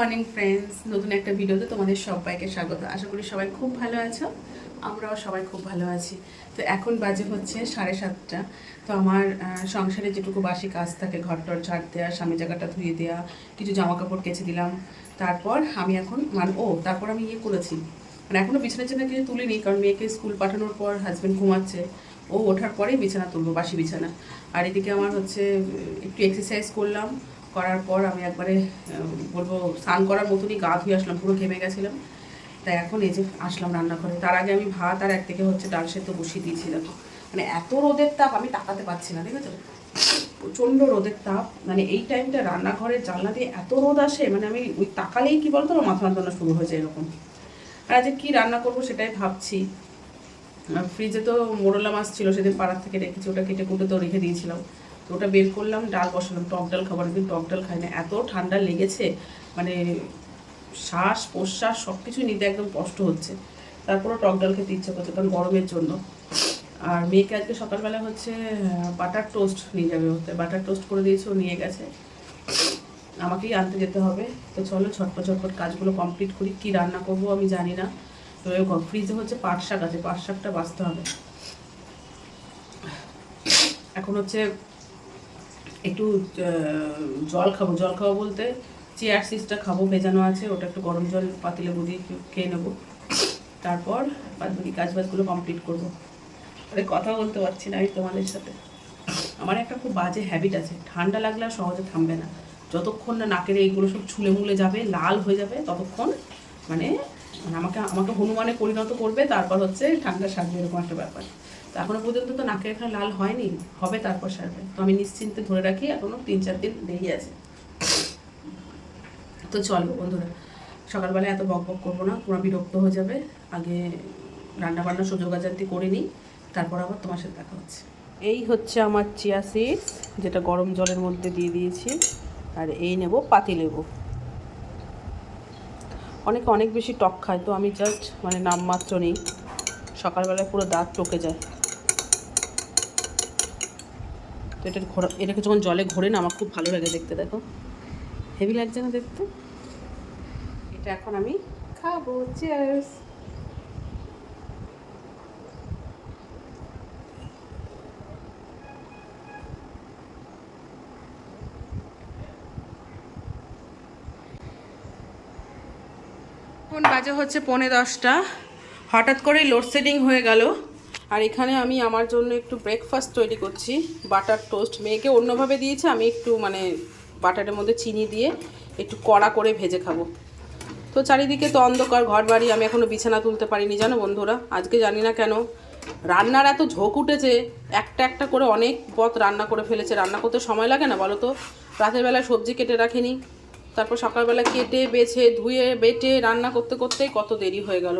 Morning friends, নতুন একটা ভিডিওতে তোমাদের সবাইকে স্বাগত। আশা করি সবাই খুব ভালো আছো। আমরাও সবাই খুব ভালো আছি। তো এখন বাজে হচ্ছে সাড়ে সাতটা। তো আমার সংসারে যেটুকু বাসি কাজ থাকে ঘর টর ঝাড় দেওয়া স্বামী জায়গাটা ধুয়ে দেওয়া কিছু জামা কাপড় কেচে দিলাম। তারপর আমি এখন মানে ও, তারপর আমি ইয়ে করেছি। মানে এখনও বিছানার জন্য কিছু তুলিনি, কারণ মেয়েকে স্কুল পাঠানোর পর হাজব্যান্ড ঘুমাচ্ছে। ও ওঠার পরেই বিছানা তুলবো, বাসি বিছানা। আর এদিকে আমার হচ্ছে, একটু এক্সারসাইজ করলাম। করার পর আমি একবারে বলব স্নান করার মতনই গা ধুয়ে আসলাম, পুরো ঘেমে গেছিলাম। তাই এখন এই যে আসলাম রান্নাঘরে। তার আগে আমি ভাত আর এক থেকে হচ্ছে ডাল সেদ্ধ বসিয়ে দিয়েছিলাম মানে এত রোদের তাপ আমি তাকাতে পারছি না ঠিক আছে প্রচণ্ড রোদের তাপ। মানে এই টাইমটা রান্নাঘরের জানলা দিয়ে এত রোদ আসে মানে আমি ওই তাকালেই কি বলতো, আমার মাথা যন্ত্রণা শুরু হয়ে যায় এরকম। আর আজকে কী রান্না করব সেটাই ভাবছি। ফ্রিজে তো মোরলা মাছ ছিল, সেদিন পাড়ার থেকে রেখেছি, ওটা কেটে কুটে তো রেখে দিয়েছিলাম। তো ওটা বের করলাম, ডাল বসালাম, টক ডাল খাবার দিন টক ডাল খাই না এত ঠান্ডা লেগেছে মানে শ্বাস প্রশ্বাস সব কিছু নিতে একদম কষ্ট হচ্ছে। তারপরে টক ডাল খেতে ইচ্ছে করছে, কারণ গরমের জন্য। আর মেয়েকে আজকে সকালবেলা হচ্ছে বাটার টোস্ট নিয়ে যাবে হতে বাটার টোস্ট করে দিয়েছে, ও নিয়ে গেছে। আমাকেই আনতে যেতে হবে। তো চলো, ঝটপট ঝটপট কাজগুলো কমপ্লিট করি। কি রান্না করব আমি জানি না। তো ফ্রিজে হচ্ছে পাট শাক আছে, পাট শাকটা বাঁচতে হবে। এখন হচ্ছে একটু জল খাব জল খাব বলতে চেয়ার সিসটা খাব, ভেজানো আছে, ওটা একটু গরম জল, পাতিলে বুদিয়ে খেয়ে নেব। তারপর বাদ বাকি কাজ বাজগুলো কমপ্লিট করব। আরে কথা বলতে পারছি না আমি তোমাদের সাথে। আমার একটা খুব বাজে হ্যাবিট আছে। ঠান্ডা লাগলে আর সহজে থামবে না। যতক্ষণ না নাকের এইগুলো সব ছুলে মুলে যাবে, লাল হয়ে যাবে, ততক্ষণ মানে মানে আমাকে আমাকে হনুমানে পরিণত করবে, তারপর হচ্ছে ঠান্ডা সারবে এরকম একটা ব্যাপার। তো এখনও পর্যন্ত তো নাকের এখানে লাল হয়নি, হবে তারপর সারবে। তো আমি নিশ্চিন্তে ধরে রাখি, এখনও তিন চার দিন দেরি আছে। তো চলো বন্ধুরা, সকালবেলা এত বক বক করব না তোমরা বিরক্ত হয়ে যাবে। আগে রান্না বান্না সুযোগ সুযোগাজান্তি করে নিই, তারপর আবার তোমার সাথে দেখা হচ্ছে। এই হচ্ছে আমার চিয়া সিডস, যেটা গরম জলের মধ্যে দিয়ে দিয়েছি, আর এই নেব পাতি লেবু। অনেকে অনেক বেশি টক খায়, তো আমি জাস্ট মানে নামমাত্র নেই। সকালবেলায় পুরো দাঁত টকে যায়। তো এটা ঘোরা, এটাকে যখন জলে ঘোরে না, আমার খুব ভালো লাগে দেখতে, দেখো। হেভি লাগছে না দেখতে? এটা এখন আমি খাব চিয়ার্স এখন বাজে হচ্ছে পৌনে দশটা। হঠাৎ করেই লোডশেডিং হয়ে গেল। আর এখানে আমি আমার জন্য একটু ব্রেকফাস্ট তৈরি করছি বাটার টোস্ট মেয়েকে অন্যভাবে দিয়েছে, আমি একটু মানে বাটারের মধ্যে চিনি দিয়ে একটু কড়া করে ভেজে খাব। তো চারিদিকে তো অন্ধকার ঘর বাড়ি আমি এখনও বিছানা তুলতে পারিনি, জানো বন্ধুরা? আজকে জানি না কেন। রান্নার এত ঝোঁক উঠেছে, একটা একটা করে অনেক পথ রান্না করে ফেলেছে। রান্না করতে সময় লাগে না বলো তো? রাতের বেলায় সবজি কেটে রাখিনি, তারপর সকালবেলা কেটে, বেছে, ধুয়ে, বেটে রান্না করতে করতেই কত দেরি হয়ে গেল।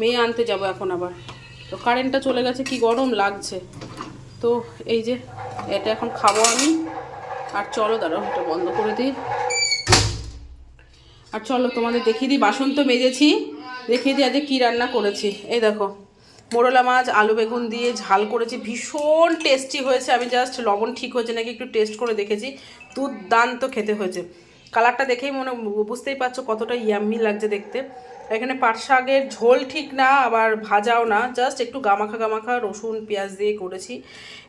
মেয়ে আনতে যাব এখন আবার। তো কারেন্টটা চলে গেছে, কি গরম লাগছে। তো এই যে, এটা এখন খাব আমি। আর চলো দাঁড়াও, এটা বন্ধ করে দিই। আর চলো তোমাদের দেখিয়ে দিই, বাসন তো মেজেছি। দেখিয়ে দিই আজকে কী রান্না করেছি। এই দেখো, মোরলা মাছ, আলু বেগুন দিয়ে ঝাল করেছি। ভীষণ টেস্টি হয়েছে। আমি জাস্ট লবণ ঠিক হয়েছে নাকি একটু টেস্ট করে দেখেছি। দুর্দান্ত খেতে হয়েছে। কালারটা দেখেই মনে, বুঝতেই পারছ কতটা ইয়াম্মি লাগছে দেখতে। এখানে পাট শাকের ঝোল ঠিক না, আবার ভাজাও না জাস্ট একটু গামাখা গামাখা রসুন, পেঁয়াজ দিয়ে করেছি।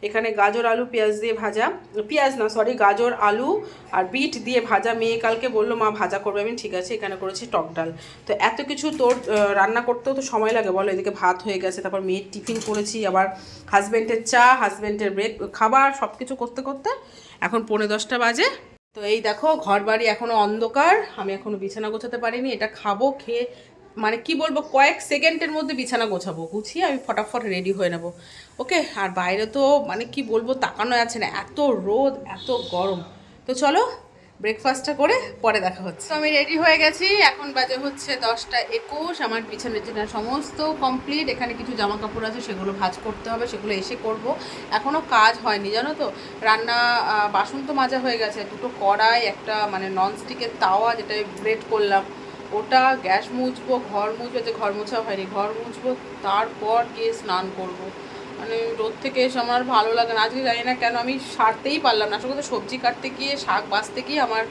এখানে গাজর, আলু, পেঁয়াজ দিয়ে ভাজা। পেঁয়াজ না সরি গাজর, আলু আর বিট দিয়ে ভাজা। মেয়ে কালকে বলল, মা, ভাজা করবে। আমি, ঠিক আছে। এখানে করেছি টক ডাল। তো এত কিছু তোর রান্না করতেও তো সময় লাগে। বলো, এদিকে ভাত হয়ে গেছে, তারপর মেয়ের টিফিন করেছি, আবার হাজব্যান্ডের চা হাজব্যান্ডের ব্রেক খাবার সব কিছু করতে করতে এখন পৌনে দশটা বাজে। তো এই দেখো ঘর বাড়ি এখনও অন্ধকার। আমি এখনও বিছানা গোছাতে পারিনি। এটা খাব, খেয়ে মানে কি বলব, কয়েক সেকেন্ডের মধ্যে বিছানা গোছাবো। গুছিয়ে আমি ফটাফট রেডি হয়ে নেব। ওকে, আর বাইরে তো মানে কি বলব তাকানো আছে না। এত রোদ, এত গরম। তো চলো ব্রেকফাস্টটা করে পরে দেখা হচ্ছে। তো আমি রেডি হয়ে গেছি। এখন বাজে হচ্ছে দশটা একুশ। আমার বিছানা টিছানা সমস্ত কমপ্লিট এখানে কিছু জামা কাপড় আছে, সেগুলো ভাজ করতে হবে, সেগুলো এসে করব। এখনও কাজ হয়নি, জানো তো? রান্না বাসন তো মাজা হয়ে গেছে। দুটো কড়াই, একটা মানে ননস্টিকের তাওয়া, যেটা ব্রেড করলাম। ওটা গ্যাস মুছবো ঘর মুছবো যে ঘর মোছা হয়নি ঘর মুছবো তারপর গিয়ে স্নান করব। মানে রোদ থেকে এসে আমার ভালো লাগে না। আজকে জানি না কেন আমি সারতেই পারলাম না। আসলে সবজি কাটতে গিয়ে শাক বাছতে গিয়ে আমার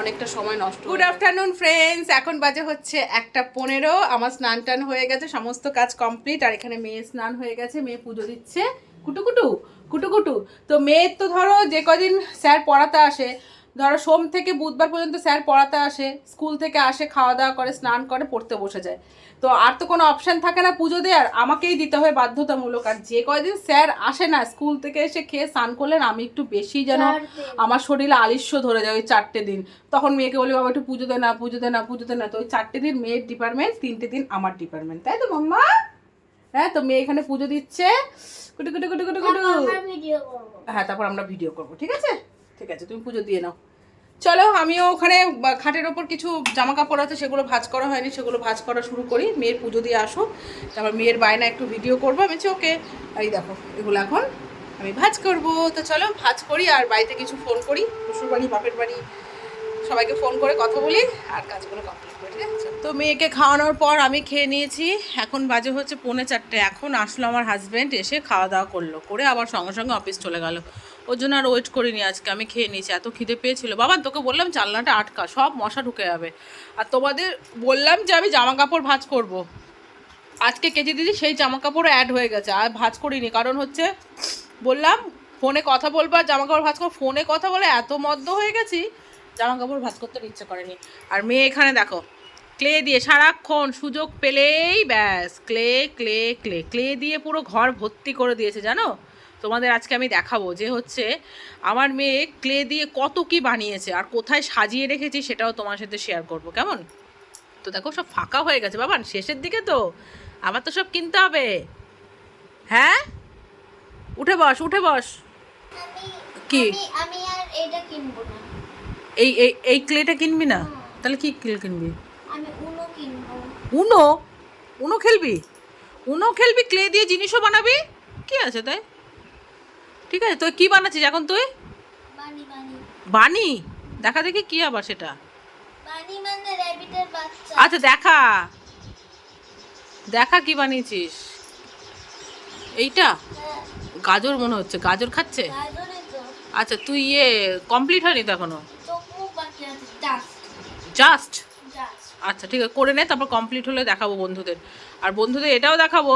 অনেকটা সময় নষ্ট গুড আফটারনুন ফ্রেন্ডস এখন বাজে হচ্ছে একটা পনেরো। আমার স্নান টান হয়ে গেছে সমস্ত কাজ কমপ্লিট আর এখানে মেয়ে স্নান হয়ে গেছে মেয়ে পুজো দিচ্ছে। কুটু কুটু কুটু কুটু তো মেয়ের তো ধরো যে কদিন স্যার পড়াতে আসে ধরো সোম থেকে বুধবার পর্যন্ত স্যার পড়াতে আসে স্কুল থেকে আসে খাওয়া দাওয়া করে স্নান করে পড়তে বসে যায়। তো আর তো কোনো অপশন থাকে না পুজো দেওয়ার আমাকেই দিতে হয় বাধ্যতামূলক। আর যে কয়দিন স্যার আসে না স্কুল থেকে এসে খেয়ে স্নান করলেন আমি একটু বেশি যেন আমার শরীরে আলিস্য ধরে যায় ওই চারটে দিন। তখন মেয়েকে বলি বাবা একটু পুজো দে না পুজো দে না পুজো দে না। তো ওই চারটে দিন মেয়ের ডিপার্টমেন্ট তিনটে দিন আমার ডিপার্টমেন্ট তাই তো মাম্মা হ্যাঁ তো মেয়ে এখানে পুজো দিচ্ছে। কুটু কুটু কুটু কুটু কুটু। হ্যাঁ তারপর আমরা ভিডিও করব ঠিক আছে? ঠিক আছে, তুমি পুজো দিয়ে নাও। চলো, আমিও ওখানে খাটের ওপর কিছু জামা কাপড় আছে, সেগুলো ভাজ করা হয়নি, সেগুলো ভাজ করা শুরু করি। মেয়ের পুজো দিয়ে আসুক তারপর মেয়ের বায়না একটু ভিডিও করব আমি ওকে এই দেখো, এগুলো এখন আমি ভাজ করব। তো চলো, ভাজ করি আর বাড়িতে কিছু ফোন করি। শ্বশুর বাড়ি বাপের বাড়ি, সবাইকে ফোন করে কথা বলি আর কাজগুলো কমপ্লিট? তো মেয়েকে খাওয়ানোর পর আমি খেয়ে নিয়েছি। এখন বাজে হচ্ছে পৌনে চারটে। এখন আসলো আমার হাজব্যান্ড এসে খাওয়া দাওয়া করল। করে আবার সঙ্গে সঙ্গে অফিস চলে গেল। ওর জন্য আর ওয়েট করিনি আজকে, আমি খেয়ে নিয়েছি। এত খিদে পেয়েছিল। বাবা, তোকে বললাম জানলাটা আটকা, সব মশা ঢুকে যাবে। আর তোমাদের বললাম যে আমি জামা কাপড় ভাঁজ করব। আজকে কেজি দিদি সেই জামা কাপড়ও অ্যাড হয়ে গেছে, আর ভাজ করিনি। কারণ হচ্ছে বললাম ফোনে কথা বলব আর জামা কাপড় ভাঁজ করব। ফোনে কথা বলে এত মদ্য হয়ে গেছি জামা কাপড় ভাঁজ করতে ইচ্ছে করেনি। আর মেয়ে এখানে দেখো ক্লে দিয়ে সারাক্ষণ সুযোগ পেলেই ব্যাস ক্লে ক্লে ক্লে ক্লে দিয়ে পুরো ঘর ভর্তি করে দিয়েছে জানো? তোমাদের আজকে আমি দেখাবো যে হচ্ছে আমার মেয়ে ক্লে দিয়ে কত কি বানিয়েছে আর কোথায় সাজিয়ে রেখেছি সেটাও তোমার সাথে শেয়ার করব কেমন? তো দেখো সব ফাঁকা হয়ে গেছে বাবা শেষের দিকে তো? আবার তো সব কিনতে হবে। হ্যাঁ? উঠে বস উঠে বস। কি? আমি আর এটা কিনবো না। এই এই এই ক্লেটা কিনবি না? তাহলে কি ক্লে কিনবো? উনো? উনো খেলবি? উনো খেলবি? ক্লে দিয়ে জিনিসও বানাবি? কি আছে তাই? ঠিক আছে তুই কি বানাচ্ছিস এখন তুই? বানি দেখা দেখি কি আবার সেটা। মানে আচ্ছা দেখা। দেখা কি বানিয়েছিস? এইটা? হ্যাঁ, গাজর মনে হচ্ছে। গাজর খাচ্ছে? আচ্ছা তুই ইয়ে কমপ্লিট হয়নি তো এখনও? জাস্ট আচ্ছা ঠিক আছে, করে নে, তারপর কমপ্লিট হলে দেখাবো বন্ধুদের। আর বন্ধুদের এটাও দেখাবো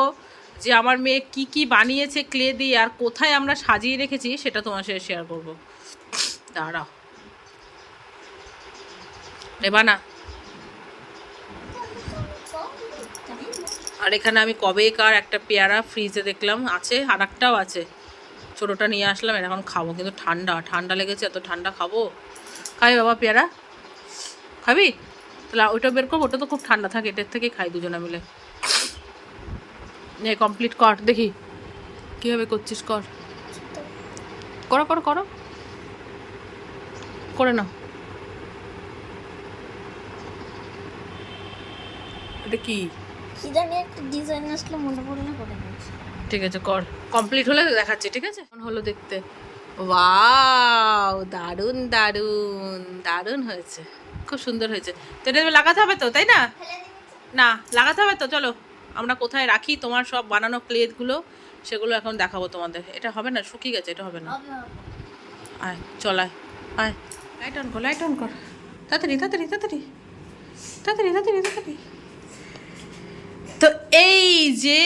যে আমার মেয়ে কি কি বানিয়েছে ক্লে দিয়ে আর কোথায় আমরা সাজিয়ে রেখেছি, সেটা তোমার সাথে শেয়ার করব। দাঁড়াও। নেবা না। আর এখানে আমি কবেকার একটা পেয়ারা ফ্রিজে দেখলাম, আছে আর একটাও আছে। ছোটোটা নিয়ে আসলাম এখন খাব, কিন্তু ঠান্ডা ঠান্ডা লেগেছে, এত ঠান্ডা খাব। খাই বাবা পেয়ারা। খাবি? তাহলে ওইটা বের করব ওটা তো খুব ঠান্ডা থাকে এটার থেকেই খাই দুজনে মিলে। নে কমপ্লিট কর দেখি। কীভাবে করছিস কর। করো করো করো। করে নাও। এটা কি? জানি একটা ডিজাইন আসলে মনে পড়লে করে ঠিক আছে কর। কমপ্লিট হলে দেখাচ্ছি ঠিক আছে? হলো দেখতে? ওয়াও দারুণ দারুণ দারুণ হয়েছে। খুব সুন্দর হয়েছে। তো এটা লাগাতে হবে তো তাই না? না লাগাতে হবে তো চলো। আমরা কোথায় রাখি তোমার সব বানানো প্লেটগুলো সেগুলো এখন দেখাবো তোমাদের। এটা হবে না শুকিয়ে গেছে এটা হবে না। আয় চলায় আয় লাইট অন কর লাইট অন কর। তাড়াতাড়ি তাড়াতাড়ি তাড়াতাড়ি। তাড়াতাড়ি তাড়াতাড়ি তাড়াতাড়ি। তো এই যে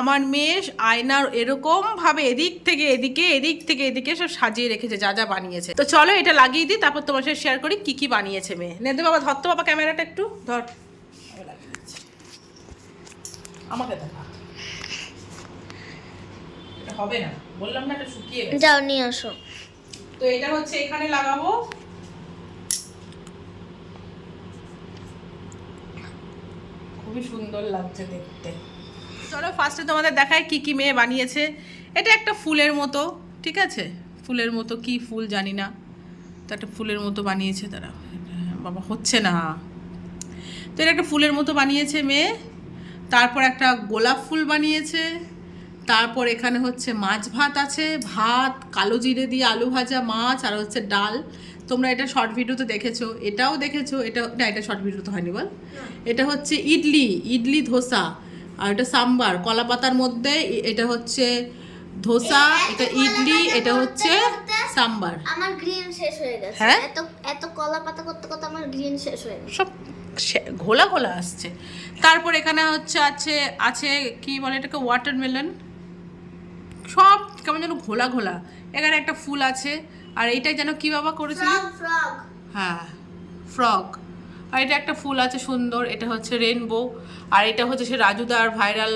আমার মেয়ে আয়নার এরকম ভাবে এদিক থেকে এদিকে এদিক থেকে এদিকে সব সাজিয়ে রেখেছে যা যা বানিয়েছে। তো চলো এটা লাগিয়ে দিই তারপর তোমার সাথে শেয়ার করি কি কি বানিয়েছে মেয়ে। নে বাবা ধর তো বাবা ক্যামেরাটা একটু ধর। আমাকে দেখা। এটা হবে না বললাম না এটা শুকিয়ে গেছে। যাও নিয়ে আসো। তো এটা হচ্ছে এখানে লাগাবো। খুবই সুন্দর লাগছে দেখতে। চলো ফার্স্টে তোমাদের দেখায় কি কি মেয়ে বানিয়েছে। এটা একটা ফুলের মতো, ঠিক আছে? ফুলের মতো কি ফুল জানি না। তো একটা ফুলের মতো বানিয়েছে তারা। বাবা, হচ্ছে না। তো এটা একটা ফুলের মতো বানিয়েছে মেয়ে। তারপর একটা গোলাপ ফুল বানিয়েছে। তারপর এখানে হচ্ছে মাছ ভাত আছে। ভাত, কালো জিরে দিয়ে আলু ভাজা, মাছ, আর হচ্ছে ডাল। তোমরা এটা শর্ট ভিডিওতে দেখেছ এটাও দেখেছ এটা না এটা শর্ট ভিডিওতে হয়নি বল। এটা হচ্ছে ইডলি ইডলি ধোসা আর এটা সাম্বার কলা পাতার মধ্যে এটা হচ্ছে ধোসা এটা ইডলি এটা হচ্ছে সাম্বার। আমার গ্রিল শেষ হয়ে গেছে। হ্যাঁ? এত এত কলা পাতা করতে করতে আমার গ্রিন শেষ হয়ে গেছে। সব ঘোলা ঘোলা আসছে। তারপর এখানে হচ্ছে আছে আছে কি বলে এটাকে ওয়াটারমেলন সব কেমন যেন ঘোলা ঘোলা। এখানে একটা ফুল আছে আর এইটাই যেন কি বাবা করেছিলি? হ্যাঁ ফ্রক আর এটা একটা ফুল আছে সুন্দর এটা হচ্ছে রেনবো আর এটা হচ্ছে সে রাজুদার ভাইরাল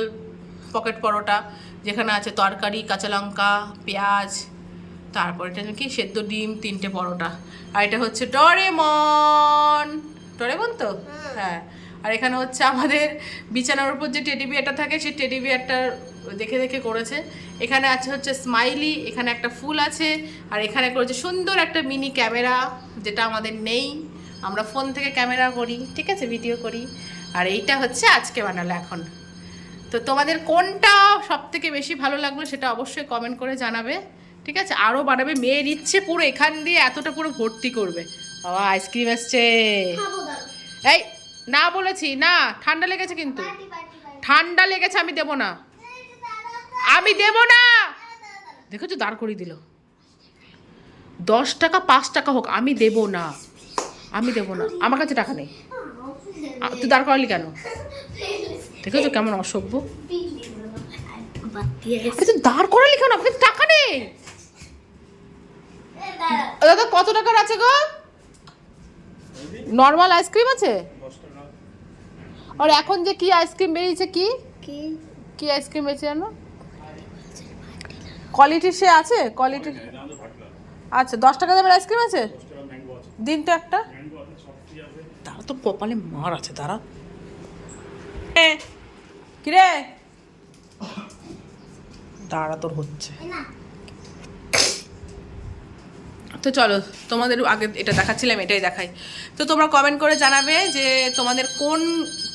পকেট পরোটা যেখানে আছে তরকারি কাঁচা লঙ্কা পেঁয়াজ তারপর এটা কি সেদ্ধ ডিম তিনটে পরোটা। আর এটা হচ্ছে ডরেমন। ডরেমন তো? হ্যাঁ। আর এখানে হচ্ছে আমাদের বিছানার উপর যে টেডি বিয়ারটা থাকে সেই টেডি বিয়ারটা দেখে দেখে করেছে। এখানে আছে হচ্ছে স্মাইলি এখানে একটা ফুল আছে আর এখানে করেছে সুন্দর একটা মিনি ক্যামেরা যেটা আমাদের নেই। আমরা ফোন থেকে ক্যামেরা করি ঠিক আছে? ভিডিও করি। আর এইটা হচ্ছে আজকে বানালো এখন। তো তোমাদের কোনটা সব থেকে বেশি ভালো লাগল সেটা অবশ্যই কমেন্ট করে জানাবে ঠিক আছে? আরও বানাবে মেয়ের ইচ্ছে পুরো এখান দিয়ে এতটা পুরো ভর্তি করবে। বাবা আইসক্রিম এসছে এই না বলেছি না ঠান্ডা লেগেছে কিন্তু। ঠান্ডা লেগেছে আমি দেবো না। আমি দেব না। দেখেছ দাঁড় করিয়ে দিল। দশ টাকা পাঁচ টাকা হোক আমি দেব না। আমি দেব না। আমার কাছে টাকা নেই। তুই দাঁড় করালি কেন? দেখেছ কেমন অসভ্য? তুই দাঁড় করালি কেন? কাছে টাকা নেই। দাদা কত টাকার আছে গো? নর্মাল আইসক্রিম আছে? আর এখন যে কি আইসক্রিম বেরিয়েছে কি? কি? কি আইসক্রিম বেরিয়েছে জানো? কোয়ালিটি সে আছে? কোয়ালিটি আচ্ছা দশ টাকা দামের আইসক্রিম আছে? দিন তো একটা? তারা তো কপালে মার আছে তারা কিরে? দাঁড়া তোর হচ্ছে। তো চলো তোমাদের আগে এটা দেখাচ্ছিলাম এটাই দেখাই। তো তোমরা কমেন্ট করে জানাবে যে তোমাদের কোন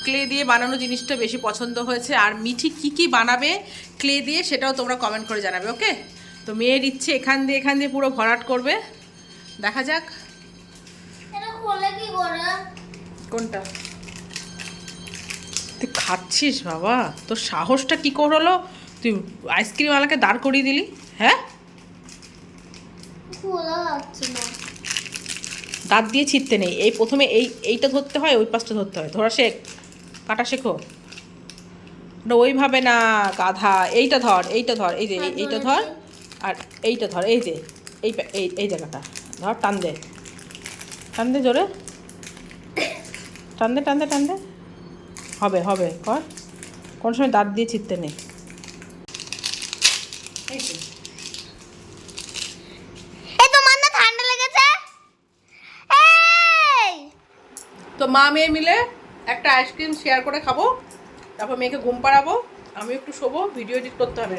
ক্লে দিয়ে বানানো জিনিসটা বেশি পছন্দ হয়েছে। আর মিঠি কি কি বানাবে ক্লে দিয়ে সেটাও তোমরা কমেন্ট করে জানাবে ওকে? তো মেয়ের ইচ্ছে এখান দিয়ে এখান দিয়ে পুরো ভরাট করবে। দেখা যাক। কোনটা? তুই খাচ্ছিস বাবা? তোর সাহসটা কি করে হলো? তুই আইসক্রিমওয়ালাকে দাঁড় করিয়ে দিলি হ্যাঁ? দাঁত দিয়ে ছিটতে নেই। এই প্রথমে এই এইটা ধরতে হয় ওই পাশটা ধরতে হয়। ধরা শেখ। কাটা শেখো। ওটা ওইভাবে না গাধা। এইটা ধর এইটা ধর এই যে এই- এইটা ধর আর এইটা ধর এই যে এই এই এই জায়গাটা। ধর টান দে। টান দে জোরে। টান দে টান দে টান দে। হবে হবে কর। কোন সময় দাঁত দিয়ে ছিটতে নেই না তো মা মেয়ে মিলে একটা আইসক্রিম শেয়ার করে খাব তারপর মেয়েকে ঘুম পাড়াবো আমি একটু শোবো ভিডিও এডিট করতে হবে।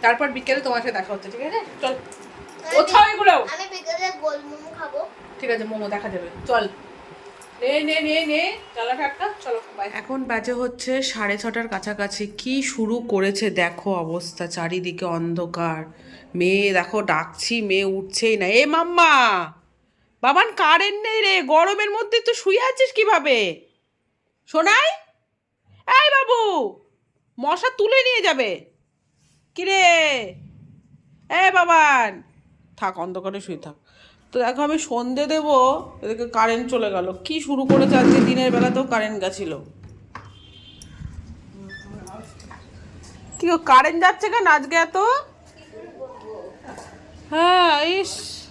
তারপর বিকেলে তোমার সাথে দেখা হচ্ছে ঠিক আছে? চল। কোথাও এগুলো। আমি বিকেলে গোল মোমো খাব। ঠিক আছে মোমো দেখা যাবে। চল। নে নে নে নে। চালাটা একটা চলো বাই এখন বাজে হচ্ছে সাড়ে ছটার কাছাকাছি। কি শুরু করেছে দেখো অবস্থা চারিদিকে অন্ধকার। মেয়ে দেখো ডাকছি মেয়ে উঠছেই না। এ মাম্মা! বাবান কারেন্ট নেই রে গরমের মধ্যে তো শুয়ে আছিস কীভাবে? শোনাই এই বাবু, মশা তুলে নিয়ে যাবে। কিরে? এ বাবান। থাক, অন্ধকারে শুয়ে থাক। তো দেখো, আমি সন্ধে দেবো, এদিকে কারেন্ট চলে গেল। কি শুরু করেছে আজকে দিনের বেলাতেও কারেন্ট গেছিল। কি কারেন্ট যাচ্ছে কেন আজকে এত? হ্যাঁ ইস।